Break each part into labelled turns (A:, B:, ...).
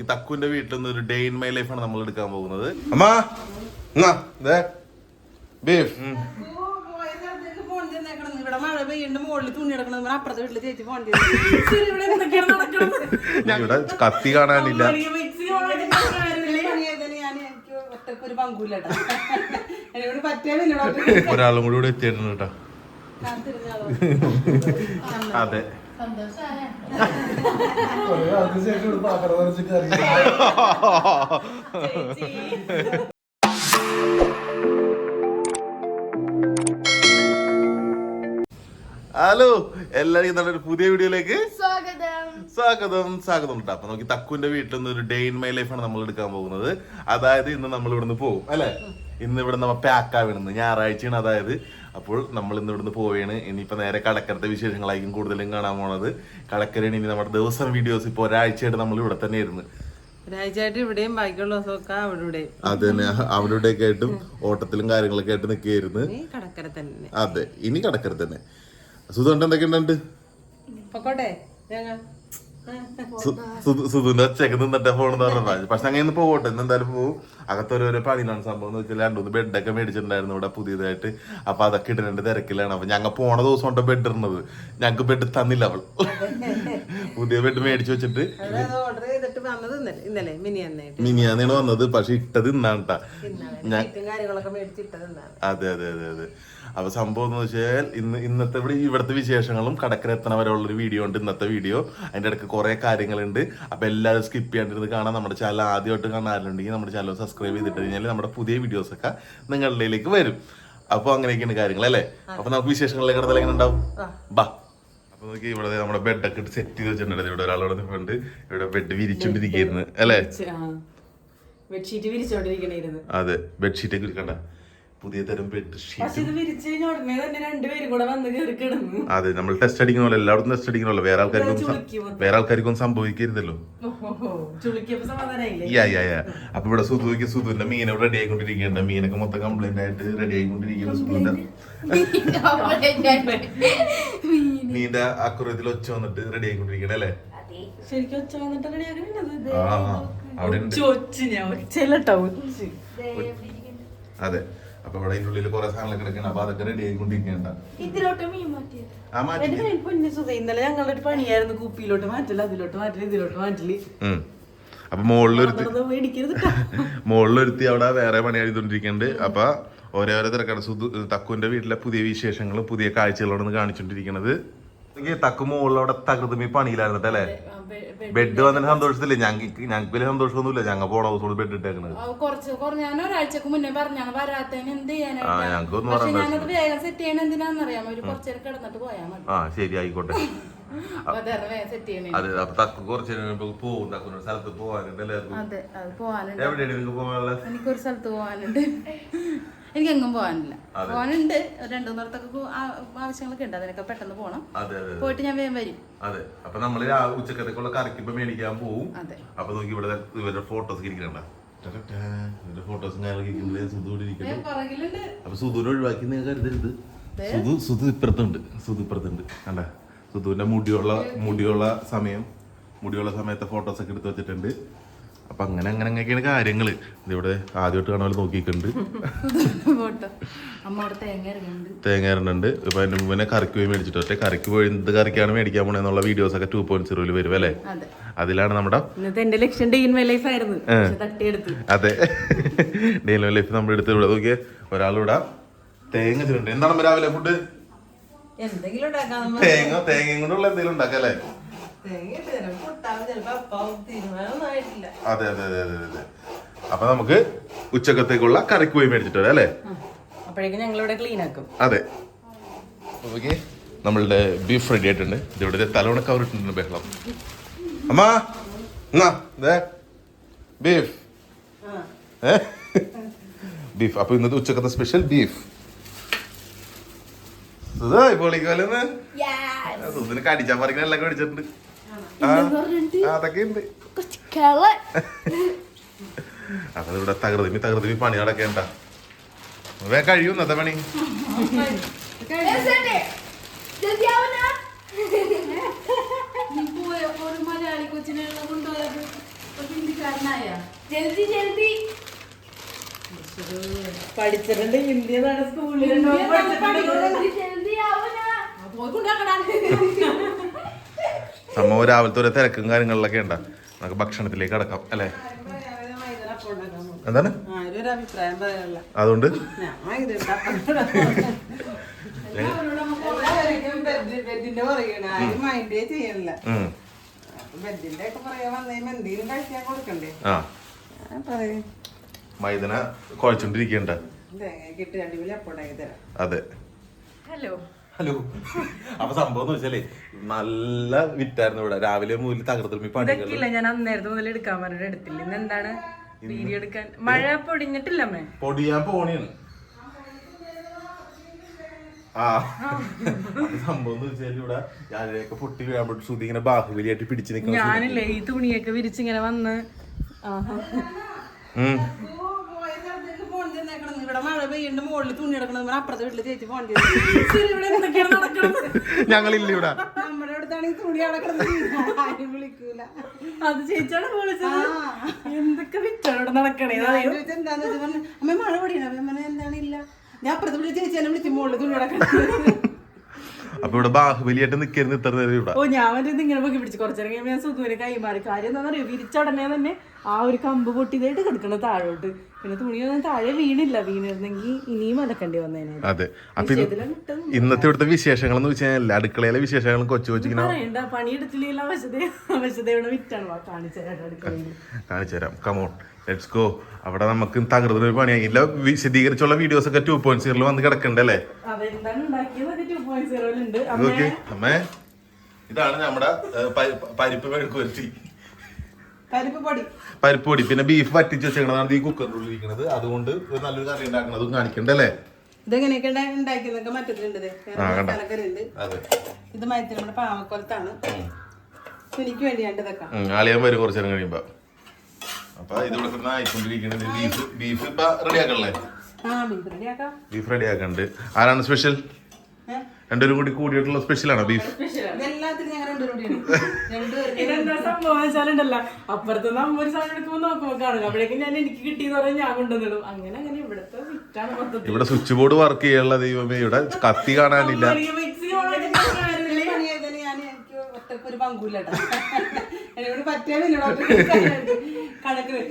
A: ഈ തക്കുവിന്റെ വീട്ടിൽ നിന്ന് ഒരു ഡേ ഇൻ മൈ ലൈഫ് ആണ് നമ്മൾ എടുക്കാൻ പോകുന്നത്. അമ്മാ ദേ, ബീഫ്. ഉം.
B: ഇവിടെ
A: കത്തി കാണാനില്ല. ഒരാളും കൂടി ഇവിടെ എത്തിയിട്ടുണ്ട് കേട്ടോ. അതെ. ഹലോ എല്ലാരും നല്ലൊരു ഒരു പുതിയ വീഡിയോയിലേക്ക്
C: സ്വാഗതം.
A: സ്വാഗതം സ്വാഗതം കേട്ടോ അപ്പൊ നമുക്ക് തക്കുവിന്റെ വീട്ടിൽ നിന്ന് ഒരു ഡേ ഇൻ മൈ ലൈഫാണ് നമ്മൾ എടുക്കാൻ പോകുന്നത്. അതായത് ഇന്ന് നമ്മൾ ഇവിടുന്ന് പോകും അല്ലെ? ഇന്ന് ഇവിടെ നമ്മ പാക്കാ വിടുന്നത് ഞായറാഴ്ചയാണ് അതായത് അപ്പോൾ നമ്മൾ ഇന്ന് ഇവിടുന്ന് പോവുകയാണ്. ഇനിയിപ്പോൾ നേരെ കടക്കരത്തെ വിശേഷങ്ങളായിരിക്കും കൂടുതലും കാണാൻ പോണത്. കടക്കരയാണ് ഇനി നമ്മുടെ ദിവസം വീഡിയോസ് ഇപ്പോൾ ഒരാഴ്ചയായിട്ട് നമ്മൾ ഇവിടെ തന്നെ ഇരുന്ന്
B: ഒരാഴ്ചയായിട്ട് ഇവിടെയും ബാക്കിയുള്ള ദിവസമൊക്കെ അവിടെ
A: അത് തന്നെ. ആയിട്ടും ഓട്ടത്തിലും കാര്യങ്ങളൊക്കെ ആയിട്ട് നിൽക്കുകയായിരുന്നു.
B: കടക്കര തന്നെ.
A: അതെ. ഇനി കടക്കര തന്നെ. സുധുണ്ട് എന്തൊക്കെയുണ്ട്?
B: പൊക്കോട്ടെ ഞങ്ങൾ
A: സുധുന്റെ ഒച്ചക്ക് നിന്നിട്ട് ഫോൺ പറഞ്ഞു പക്ഷെ അങ്ങനെ ഇന്ന് പോകട്ടെ ഇന്ന് എന്തായാലും പോകും അകത്തൊരോരോ പണിയിലാണ് സംഭവം എന്ന് വെച്ചാൽ രണ്ടു ബെഡൊക്കെ മേടിച്ചിട്ടുണ്ടായിരുന്നു ഇവിടെ പുതിയതായിട്ട്. അപ്പൊ അതൊക്കെ ഇടുന്നതിന്റെ തിരക്കിലാണ്. അപ്പൊ ഞങ്ങൾ പോണ ദിവസം കൊണ്ട് ബെഡ് ഇടുന്നത്. ഞങ്ങക്ക് ബെഡ് തന്നില്ല അവൾ. പുതിയ ബെഡ് മേടിച്ചു വെച്ചിട്ട്.
B: ചെയ്തിട്ട് വന്നത് ഇന്നലെ ഇന്നലെ മിനി അന്നായിട്ട്
A: മിനിയാന്നാണ് വന്നത് പക്ഷെ ഇട്ടത് ഇന്നാണ്ടാ
B: ലൈറ്റും കാര്യങ്ങളൊക്കെ
A: അതെ അതെ അതെ അതെ. അപ്പൊ സംഭവം എന്ന് വെച്ചാൽ ഇന്ന് ഇന്നത്തെ ഇവിടെ ഇവിടുത്തെ വിശേഷങ്ങളും കടക്കര എത്തണ വരെ ഉള്ളൊരു വീഡിയോ ഉണ്ട് ഇന്നത്തെ വീഡിയോ. അതിന്റെ ഇടയ്ക്ക് കുറെ കാര്യങ്ങളുണ്ട്. അപ്പൊ എല്ലാവരും സ്കിപ്പ് ചെയ്യാണ്ടിരുന്ന് കാണാൻ നമ്മുടെ ചാനൽ ആദ്യമായിട്ട് കാണാറുണ്ടെങ്കിൽ നമ്മുടെ ചാനൽ സബ്സ്ക്രൈബ് ചെയ്തിട്ട് കഴിഞ്ഞാൽ നമ്മുടെ പുതിയ വീഡിയോസ് ഒക്കെ നിങ്ങളിലേക്ക് വരും. അപ്പൊ അങ്ങനെയൊക്കെയാണ് കാര്യങ്ങൾ അല്ലേ അപ്പൊ നമുക്ക് വിശേഷങ്ങളിലേക്ക് കിടന്നാൽ ഉണ്ടാവും. ബാ. അപ്പൊ നോക്കി ഇവിടെ നമ്മുടെ ബെഡൊക്കെ ഇട്ട് സെറ്റ് ചെയ്ത് വെച്ചിട്ടുണ്ട് ഇവിടെ ഒരാളോട് നിൽക്കുന്നുണ്ട് ഇവിടെ ബെഡ് വിരിച്ചോണ്ടിരിക്കുന്നു അല്ലേ?
B: ബെഡ്ഷീറ്റ്
A: അതെ ബെഡ്ഷീറ്റ് ഒക്കെ ഇരിക്കണ്ട പുതിയ തരം ബെഡ്ഷീറ്റ്
B: കയറി
A: അതെ നമ്മൾ ടെസ്റ്റ് അടിക്കുന്ന പോലെ എല്ലായിടത്തും ടെസ്റ്റ് അടിക്കണല്ലോ വേറെ ആൾക്കാർക്കും വേറെ ആൾക്കാർക്കും സംഭവിക്കരുതല്ലോ. അപ്പൊ ഇവിടെ സുധുക്ക് സുധുവിന്റെ മീൻ ഇവിടെ റെഡി ആയിക്കൊണ്ടിരിക്കുന്നുണ്ട് മീനൊക്കെ മൊത്തം കംപ്ലൈന്റ് ആയിട്ട് റെഡി ആയിക്കൊണ്ടിരിക്കുന്നു സുധുവിന്റെ. മീന്റെ അക്കുറത്തിൽ ഒച്ച വന്നിട്ട് റെഡി ആയിക്കൊണ്ടിരിക്കണ അല്ലേ?
B: ശരിക്കും ഒച്ച വന്നിട്ട് റെഡിയാക്കണത്
A: ആ ആ, അവിടെ ഉണ്ട്.
B: ഒച്ച് ഞാൻ ഒച്ചല്ലട്ടോ ഒച്ച്.
A: അതെ. അപ്പൊ ഇവിടെ അതിന്റെ ഉള്ളിൽ കുറെ സാധനങ്ങൾ കിടക്കണം. അപ്പൊ അതൊക്കെ റെഡി ആയിക്കൊണ്ടിരിക്കണ്ട
B: ഇന്നലെ ഞങ്ങളുടെ ഒരു പണിയായിരുന്നു. കുപ്പിയിലോട്ട് മാറ്റില്ല അതിലോട്ട് മാറ്റില്ല ഇതിലോട്ട് മാറ്റില്ല.
A: അപ്പൊ മുകളിലൊരുത്തി മുകളിലൊരുത്തി അവിടെ വേറെ പണി എഴുതിക്കൊണ്ടിരിക്കുന്നുണ്ട് അപ്പൊ ഓരോരോ തിരക്കാണ്. സുധു തക്കുവിന്റെ വീട്ടിലെ പുതിയ വിശേഷങ്ങളും പുതിയ കാഴ്ചകളോടൊന്ന് കാണിച്ചോണ്ടിരിക്കുന്നത് എനിക്ക് തക്കു മുകളിലവിടെ തകൃതമി പണിയിലായിരുന്നിട്ട് അല്ലേ? ബെഡ് വന്നിട്ട് സന്തോഷത്തില്ലേ ഞങ്ങൾക്ക് ഞങ്ങൾക്ക് വലിയ സന്തോഷമൊന്നുമില്ല. ഞങ്ങൾ പോണ ദിവസം ബെഡ് ഇട്ടേക്കണത്.
C: ആ, കുറച്ച് ഞാൻ ഒരാഴ്ചക്ക് മുന്നേ പറഞ്ഞാണ് വരാത്തതിന് എന്ത് ചെയ്യാനായിട്ടാ വേഗം സെറ്റ് ചെയ്യണ ഒരു കുറച്ചേരം കിടന്നിട്ട് പോയാൽ മതി.
A: ആ ശരി ആയിക്കോട്ടെ. അതെ അപ്പൊ തക്കു കുറച്ച് പോകും തക്കുന്ന സ്ഥലത്ത്
C: പോവാനുണ്ട്
A: എവിടെയാണ് നിങ്ങൾക്ക് പോകാനുള്ള
C: എനിക്കൊരു സ്ഥലത്ത് പോവാനുണ്ട്. എനിക്ക് എങ്ങും പോകാനില്ല പോകാനുണ്ട്. രണ്ടു മൂന്നിടത്തൊക്കെ ആവശ്യങ്ങളൊക്കെ ഉണ്ട്. അതിനൊക്കെ പെട്ടെന്ന്
A: പോകണം
C: പോയിട്ട് ഞാൻ വേഗം വരും.
A: അതെ. അപ്പൊ നമ്മൾ ആ ഉച്ചക്കത്തേക്കുള്ള കറക്കിപ്പോ മേടിക്കാൻ പോവും.
C: അതെ.
A: അപ്പൊ നോക്കി ഇവിടെ ഇവരുടെ ഫോട്ടോസ് ഇരിക്കണ്ട ഇവരുടെ ഫോട്ടോസ് ഇരിക്കുന്നുണ്ട് അപ്പൊ സുധുവിനെ ഒഴിവാക്കി നിങ്ങൾ കരുതരുത്. സുധു സുധു ഇപ്പുറത്തുണ്ട്. സുധു ഇപ്പുറത്തുണ്ട്. കണ്ട? സുധുവിന്റെ മുടിയുള്ള മുടിയുള്ള സമയം മുടിയുള്ള സമയത്തെ ഫോട്ടോസ് ഒക്കെ എടുത്ത് വെച്ചിട്ടുണ്ട്. അപ്പൊ അങ്ങനെ അങ്ങനെ അങ്ങനെയൊക്കെയാണ് കാര്യങ്ങൾ. ഇതിവിടെ ആദ്യമായിട്ട് കാണാൻ നോക്കിയിട്ടുണ്ട്.
C: തേങ്ങ ഇറങ്ങുന്നുണ്ട്
A: ഇപ്പൊ എന്റെ മുമ്പിനെ കറിക്ക് പോയി മേടിച്ചിട്ട് ഒറ്റ കറിക്ക് പോയി എന്ത് കറിക്കാണ് മേടിക്കാൻ പോണെന്നുള്ള വീഡിയോസ് ഒക്കെ ടൂ പോയിന്റ് സീറോയിൽ വരും അല്ലേ?
C: അതെ.
A: അതിലാണ് നമ്മുടെ
B: ഇന്നത്തെ എന്റെ ലക്ഷ്യം ഡേ ഇൻ മൈ ലൈഫ്
A: അതെ. നമ്മൾ എടുത്ത് ഇവിടെ നോക്കിയേ. ഒരാളിവിടെ തേങ്ങ വെച്ചിട്ടുണ്ട് എന്താണ് രാവിലെ ഫുഡ് തേങ്ങ തേങ്ങയും കൊണ്ടുള്ള എന്തെങ്കിലും ഉണ്ടാക്കല്ലേ
B: തേങ്ങ
A: അതെ അതെ അതെ അതെ അതെ. അപ്പൊ നമുക്ക് ഉച്ചക്കത്തേക്കുള്ള കറിക്ക് പോയി മേടിച്ചിട്ട് വരാം അല്ലേ?
B: അപ്പോഴേക്കും ഞങ്ങളിവിടെ ക്ലീൻ ആക്കും.
A: അതെ. ഓക്കെ നമ്മളുടെ ബീഫ് റെഡി ആയിട്ടുണ്ട്. ഇതിവിടെ തലവണ കവർ ഇട്ടിട്ടുണ്ട് ബഹളം. അമ്മാ എന്നാ ദേ. ബീഫ് ഏ? ബീഫ് അപ്പൊ ഇന്നത്തെ ഉച്ചക്കത്തെ സ്പെഷ്യൽ ബീഫ് സുധായി പൊളിക്കോലെന്ന് സുധിന് കടിച്ചാൻ പറിക്കുന്ന എല്ലാം കടിച്ചിട്ടുണ്ട്. അതൊക്കെ ഉണ്ട് അപ്പൊ ഇവിടെ തകൃതിമി തകൃതിമി പണി നടക്കേണ്ട. വേ കഴിയും ഇന്നത്തെ പണി.
B: പഠിച്ചിട്ടുണ്ട് ഹിന്ദി സ്കൂളിൽ
D: ആവുന
A: സംഭവം രാവിലത്തെ ഒരു തിരക്കും കാര്യങ്ങളിലൊക്കെ ഉണ്ടാ? നമുക്ക് ഭക്ഷണത്തിലേക്ക് അടക്കാം അല്ലേ? എന്താണ്? അതുകൊണ്ട്? മൈദന കുഴച്ചോണ്ടിരിക്കണ്ട. അതെ.
D: ഹലോ.
A: ഹലോ. അപ്പൊ സംഭവം എന്ന് വെച്ചാലേ നല്ല വിറ്റായിരുന്നു ഇവിടെ. രാവിലെ മുതൽ തകർത്തിരുമ്പി പണികൾ
D: ഇതൊക്കെയില്ല ഞാൻ അന്നേരത്തെ മുതൽ എടുക്കാൻ പറഞ്ഞിട്ട് എടുത്തില്ല. ഇന്ന് എന്താണ് വീഡിയോ എടുക്കാൻ? മഴ പൊടിഞ്ഞിട്ടില്ല അമ്മേ?
A: പൊടിയാൻ പോണിയാണ്. ആ. അത് സംഭവം എന്ന് വെച്ചാൽ ഇവിടെ ഞാനൊക്കെ പൊട്ടി വീഴുമ്പോൾ ശ്രുതി ഇങ്ങനെ ബാഹുബലിയായിട്ട് പിടിച്ചു നിൽക്കുന്ന
D: ഞാനില്ലേ ഈ തുണിയൊക്കെ വിരിച്ചിങ്ങനെ വന്ന് ആഹാ.
A: ഉം.
B: ഇവിടെ മഴ പെയ്യുണ്ട് മുകളിൽ തുണി എടുക്കണത് അപ്പുറത്തെ വീട്ടിൽ ചേച്ചി ഫോൺ ചെയ്തു.
A: ഞങ്ങളില്ല ഇവിടെ.
B: നമ്മുടെ അടുത്താണെങ്കിൽ തുണി കിടക്കണത് ആരും വിളിക്കൂല.
D: അത് ചേച്ചിയാണ് വിളിച്ചത്. എന്തൊക്കെ വിറ്റാണ് ഇവിടെ നടക്കണേ?
B: എന്താന്ന് വെച്ചാൽ പറഞ്ഞു അമ്മ മഴ പൊടിയാണ് അപ്പൊ എന്താണ് ഇല്ല. ഞാൻ അപ്പുറത്തെ വീട്ടിൽ ചേച്ചി എന്നെ വിളിച്ച് മുകളിൽ തുണി കിടക്കണത്
A: അപ്പൊ ഇവിടെ ബാഹുബലിയായിട്ട് നിൽക്കരുന്ന് ഇത്ര നേരം ഇവിടെ.
D: ഓ ഞാൻ വന്നിട്ട് ഇങ്ങനെ പൊക്കി പിടിച്ച് കുറച്ചേരം കഴിയുമ്പോൾ ഞാൻ സുധുവിനെ കൈമാറി. കാര്യം എന്താണെന്നറിയോ? വിരിച്ചടനെ തന്നെ ആ ഒരു കമ്പ് പൊട്ടിയതായിട്ട് കിടക്കണം താഴോട്ട്. പിന്നെ തുണിയൊന്നും താഴെ വീണില്ല വീണിരുന്നെങ്കിൽ ഇനിയും അലക്കേണ്ടി വന്നേനെ.
A: അതെ. അപ്പൊ ഇന്നത്തെ ഇവിടുത്തെ വിശേഷങ്ങൾ എന്ന് വെച്ചാൽ അടുക്കളയിലെ വിശേഷങ്ങൾ കൊച്ചു കൊച്ചിങ്ങനെ
D: പറയണ്ട. പണിയെടുത്തില്ലെങ്കിൽ അവശത അവശതയുടെ വിറ്റാണ്. വാ കാണിച്ചേരാ അടുക്കളയിൽ.
A: കാണിച്ചു തരാം. കമോൺ ലെറ്റ്സ് ഗോ അവിടെ നമുക്ക് തകർന്ന ഒരു പണിയായി ഇല്ല വിശദീകരിച്ചുള്ള വീഡിയോസ് ഒക്കെ ടു പോയിന്റ് സീറോയിൽ വന്ന് കിടക്കണ്ടല്ലേ അമ്മേ. ഇതാണ് നമ്മുടെ പരിപ്പ് മെഴുക്ക് വരട്ടി
B: പരിപ്പ് പൊടി.
A: പിന്നെ ബീഫ് വറ്റിച്ച് വെച്ചേക്കണതാണ് ഈ കുക്കറിൽ ഇരിക്കുന്നത് അതുകൊണ്ട് ഒരു നല്ലൊരു കറി ഉണ്ടാക്കണതും കാണിക്കണ്ടല്ലേ
B: ഇതെങ്ങനെയൊക്കെ ഉണ്ടാക്കിയതൊക്കെ മറ്റത്തിലുണ്ട് ഇത്. മയത്തിൽ നമ്മുടെ പാവക്കൊലത്താണ്. എനിക്ക് വേണ്ടിയാണ്ട് ഇതൊക്കെ.
A: ഉം, ആളിയാൻ വരും കുറച്ചു നേരം കഴിയുമ്പോ. അപ്പൊ ഇത് ഇവിടെ കിടന്ന് ആയിക്കൊണ്ടിരിക്കുന്നത് ബീഫ് ബീഫ് ഇപ്പൊ റെഡി ആക്കണല്ലേ?
B: ആ ബീഫ് റെഡിയാക്കാം
A: ബീഫ് റെഡി ആക്കണ്ട്. ആരാണ് സ്പെഷ്യൽ രണ്ടുപേരും കൂടി കൂടിയിട്ടുള്ള സ്പെഷ്യൽ ആണോ ബീഫ്
D: ഇതെന്താ സംഭവം? വെച്ചാലുണ്ടല്ല. ഒരു സാധനം അപ്പോഴേക്കും ഞാൻ എനിക്ക് കിട്ടിയെന്ന് പറഞ്ഞാൽ ഞാൻ കൊണ്ടുവന്നിടും. അങ്ങനെ അങ്ങനെ ഇവിടുത്തെ വിറ്റാണ് മൊത്തത്തിൽ
A: ഇവിടെ സ്വിച്ച് ബോർഡ് വർക്ക് ചെയ്യാനുള്ള ദൈവമേ ഇവിടെ കത്തി കാണാനില്ല.
B: എനിക്ക് ഒരു പങ്കൂല്ലട്ടാ എന്നോട്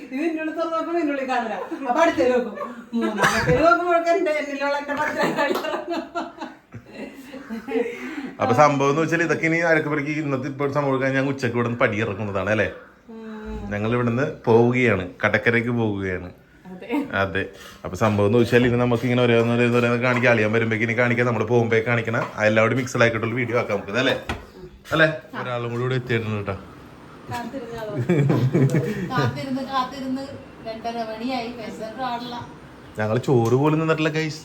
B: ഇത് എന്നോട് തുറന്നു നോക്കുമ്പോ എന്നുള്ളിൽ കാണില്ല അപ്പൊ അടുത്തേക്ക് നോക്കും. മൂന്നാമത്തേക്ക് നോക്കുമ്പോഴൊക്കെ എന്റെ എന്നിലുള്ള എന്റെ പത്തിരി
A: അപ്പൊ സംഭവം എന്ന് വെച്ചാൽ ഇതൊക്കെ ഇനി അരക്കുമ്പോഴേക്ക് ഇന്നത്തെ ഇപ്പോൾ സംഭവിക്കാൻ ഞങ്ങൾ ഉച്ചയ്ക്ക് ഇവിടെ നിന്ന് പടിയിറക്കുന്നതാണ് അല്ലേ? ഞങ്ങൾ ഇവിടുന്ന് പോവുകയാണ് കടക്കരയ്ക്ക് പോവുകയാണ്. അതെ. അപ്പൊ സംഭവം എന്ന് വെച്ചാൽ ഇനി നമുക്ക് ഇങ്ങനെ ഓരോന്നോരോന്നോരോന്ന് കാണിക്കാൻ അളിയാൻ വരുമ്പോഴേക്കും ഇനി കാണിക്കാം. നമ്മൾ പോകുമ്പോഴേ കാണിക്കണം എല്ലാവരും മിക്സഡ് ആക്കിയിട്ടുള്ള വീഡിയോ ആക്കാം നമുക്ക് അല്ലേ? അല്ലേ? ഒരാളും കൂടി ഇവിടെ എത്തിയിട്ടുണ്ട് കേട്ടോ. ഞങ്ങൾ ചോറ് പോലും നിന്നിട്ടില്ല കൈസ്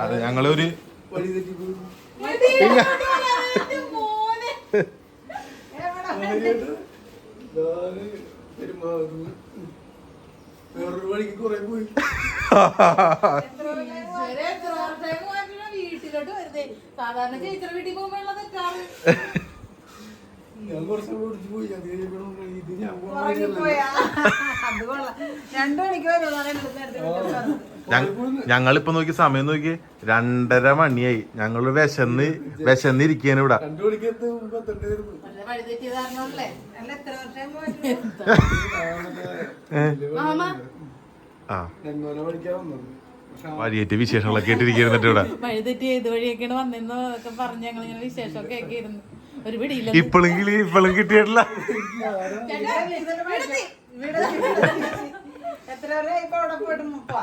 A: അതെ ഞങ്ങളൊരു
E: വേറൊരു വഴിക്ക് കുറെ പോയി.
C: വീട്ടിലോട്ട് വരുന്നേ. സാധാരണ ചേച്ചിയുടെ വീട്ടിൽ പോകുമ്പോഴുള്ള
E: ഞാൻ കുറച്ച് ഓടിച്ചു പോയി ഇത് ഞാൻ.
B: രണ്ടു.
A: ഞങ്ങളിപ്പോ നോക്കി സമയം നോക്കി രണ്ടര മണിയായി. ഞങ്ങൾ വിശന്ന് വിശന്നിരിക്കാണ് ഇവിടെ.
E: രണ്ടു
A: ആ. വഴിയേറ്റ് വിശേഷങ്ങളൊക്കെ ഇട്ടിരിക്കുന്നിട്ട് ഇവിടെ.
C: വഴി തെറ്റി ഏത് വഴിയൊക്കെയാണ് വന്നെന്നോ ഒക്കെ പറഞ്ഞ് ഞങ്ങൾ ഇങ്ങനെ വിശേഷമൊക്കെ ആക്കിയിരുന്നു. ഒരു പിടിയില്ല.
A: ഇപ്പോഴും കിട്ടിയിട്ടില്ല.
B: എത്ര ഇപ്പൊ അവിടെ പോയിട്ട് മുപ്പാ?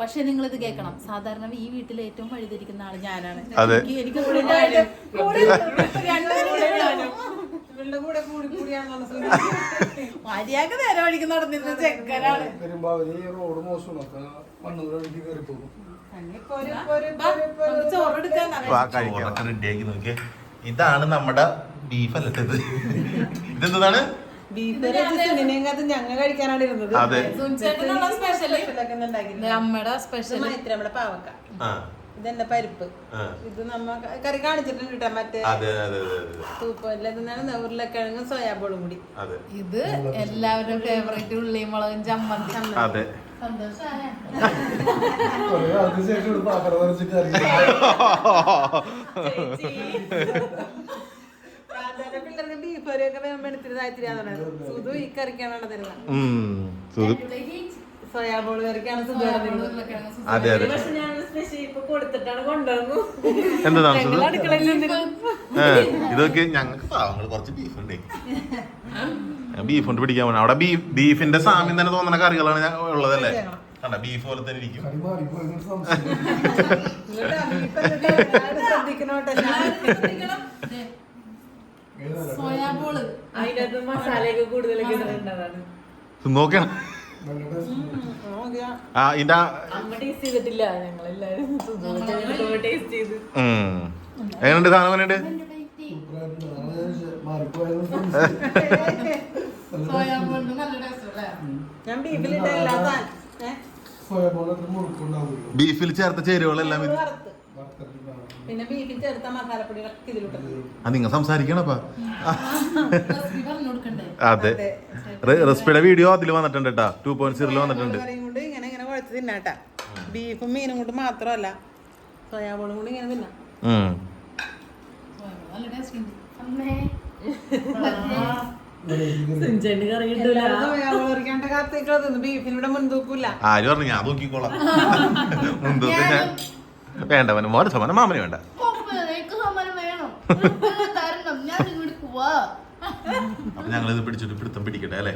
C: പക്ഷെ നിങ്ങൾ ഇത് കേൾക്കണം. സാധാരണ ഈ വീട്ടിൽ ഏറ്റവും വഴിതിരിക്കുന്ന ആൾ ഞാനാണ്. എനിക്ക് എനിക്ക് മര്യാദ നേരെ വഴിക്ക് നടന്നിരുന്ന. ചെക്കനാണ്.
E: വരുമ്പോ അവർ റോഡ് മോശമാണ്. അപ്പൊ മണ്ണൂർ വഴിക്ക് കയറി പോകും
A: റെഡിയാക്കി നോക്കിയേ. ഇതാണ് നമ്മുടെ ബീഫ് അല്ലട്ടത് ഇതെന്താണ്
B: ബീഫ് സിനിമയകത്ത് ഞങ്ങൾ കഴിക്കാനാണ് ഇരുന്നത്.
C: നമ്മുടെ
B: ഇത്
C: സ്പെഷ്യൽ
B: നമ്മുടെ പാവക്ക.
A: ആ.
B: ഇതെന്റെ പരിപ്പ്. ഇത് നമ്മ കറി കാണിച്ചിട്ടുണ്ട് കേട്ടോ മറ്റേ
A: അതെ അതെ അതെ അതെ.
B: തൂപ്പല്ല ഇതെന്നാണ് ഉരുളക്കിഴങ്ങും സോയാബോളും കൂടി.
C: ഇത് എല്ലാവരും ഫേവറേറ്റ് ഉള്ളിയും മുളകും ചമ്മന്തി.
A: അതെ.
B: പിള്ളേർക്ക് ബീഫ് എടുത്തിരുന്നായിത്തിരിയാന്ന് സുധു ഈ കറിക്കാണ് തരുന്നത്. സോയാബോൾ കറിക്കാണ്
A: അതെ അതെ.
D: പക്ഷെ ഞാൻ സ്പെഷ്യൽ ഇപ്പൊ കൊടുത്തിട്ടാണ് കൊണ്ടുവന്നു
A: എന്താണ് ഇതൊക്കെ ഞങ്ങൾക്ക് പാവങ്ങൾ കുറച്ച് ബീഫ് ഉണ്ട്. ബീഫ് കൊണ്ട് പിടിക്കാൻ അവിടെ ബീഫ് ബീഫിന്റെ സാമ്യം തന്നെ തോന്നുന്ന കറികളാണ് ഞാൻ ഉള്ളതല്ലേ? കണ്ട? ബീഫ് പോലെ തന്നെ ഇരിക്കും.
C: സോയാബോൾ.
D: അതിനകത്ത് മസാലയൊക്കെ കൂടുതലൊക്കെ
A: നോക്കണം ആ ഇതിന്റെ. എങ്ങനെയുണ്ട് സാധനം എങ്ങനെയുണ്ട് ബീഫിൽ ചേർത്ത ചേരുവകളെല്ലാം
B: പിന്നെ ബീഫിൽ ചേർത്ത മസാലപ്പൊടികളൊക്കെ ഇതിലൂടെ
A: ആ നിങ്ങൾ സംസാരിക്കണപ്പാ. അതെ. റെസിപ്പിയുടെ വീഡിയോ അതിൽ വന്നിട്ടുണ്ട് കേട്ടാ ടു പോയിന്റ് സീറോയിൽ വന്നിട്ടുണ്ട്.
B: കൊണ്ട് ഇങ്ങനെ ഇങ്ങനെ കുഴച്ച് തിന്നാട്ടാ ബീഫും മീനും കൊണ്ട് മാത്രമല്ല. സോയാബോളും കൂടി ഇങ്ങനെ തിന്നാം.
C: നല്ല ടേസ്റ്റ് ഉണ്ട്.
A: ആര് പറഞ്ഞു ഞാൻ നോക്കിക്കോളാം. മുൻതൂക്കം ഞാൻ വേണ്ട മോനെ സമാനം മാമന് വേണ്ട.
C: എനിക്ക് സമ്മാനം വേണം? തരണം. ഞാൻ ഇങ്ങോട്ട് പോവാ.
A: അപ്പൊ ഞങ്ങളിത് പിടിച്ചിട്ട് പിടുത്തം പിടിക്കട്ടെ അല്ലേ?